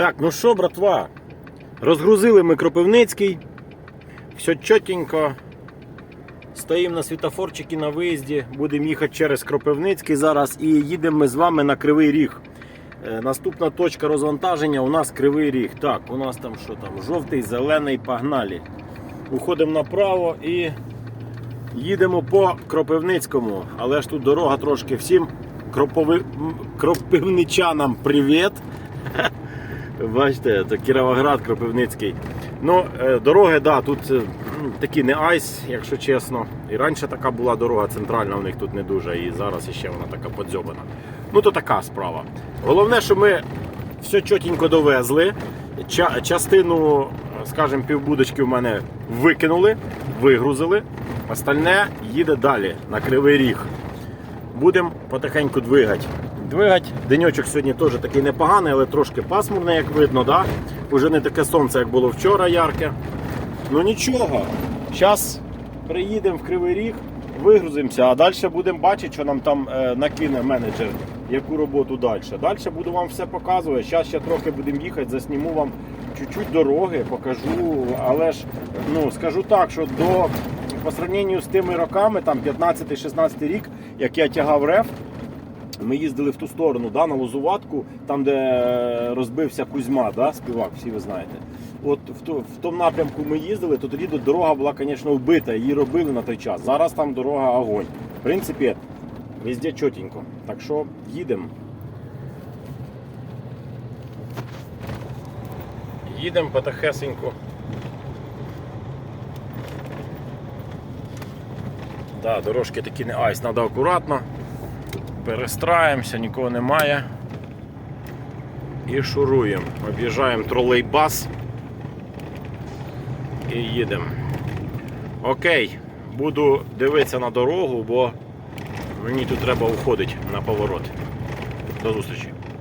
Так, ну що, братва? Розгрузили ми Кропивницький. Все чотенько. Стоїмо на світофорчики на виїзді. Будемо їхати через Кропивницький зараз і їдемо ми з вами на Кривий Ріг. Е, Наступна точка розвантаження у нас Кривий Ріг. Так, у нас там що там? Жовтий, зелений, погнали. Уходимо направо і їдемо по Кропивницькому. Але ж тут дорога трошки всім кропови... кропивничанам привіт. Бачите, це Кіровоград, Кропивницький. Ну, е, дороги, да, тут е, такі не айс, якщо чесно. І раніше така була дорога центральна, у них тут не дуже, і зараз іще вона така подзьобана. Ну, то така справа. Головне, що ми все чотенько довезли. Ча- частину, скажімо, півбудочки в мене викинули, вигрузили. Остальне їде далі на Кривий Ріг. Будемо потихеньку двигати. Двигать. Денечок сьогодні теж такий непоганий, але трошки пасмурний, як видно, да? Уже не таке сонце, як було вчора ярке. Ну нічого. Зараз приїдемо в Кривий Ріг, вигрузимося, а далі будемо бачити, що нам там е, накине менеджер, яку роботу далі. Далі буду вам все показувати. Зараз ще трохи будемо їхати, засніму вам чуть-чуть дороги, покажу. Але ж ну, скажу так, що до по сравненню з тими роками, там 15-16 рік, як я тягав реф, ми їздили в ту сторону, да, на Лозуватку, там, де е, розбився Кузьма, да, співак, всі ви знаєте. От в, ту- в тому напрямку ми їздили, то тоді дорога була, звісно, вбита, її робили на той час. Зараз там дорога огонь. В принципі, везде чотенько. Так що їдемо. Їдемо потихесеньку. Да, дорожки такі не айс, треба акуратно. Перестраємося, нікого немає. І шуруємо. Об'їжджаємо тролейбас і їдемо. Окей, буду дивитися на дорогу, бо мені тут треба уходити на поворот. До зустрічі.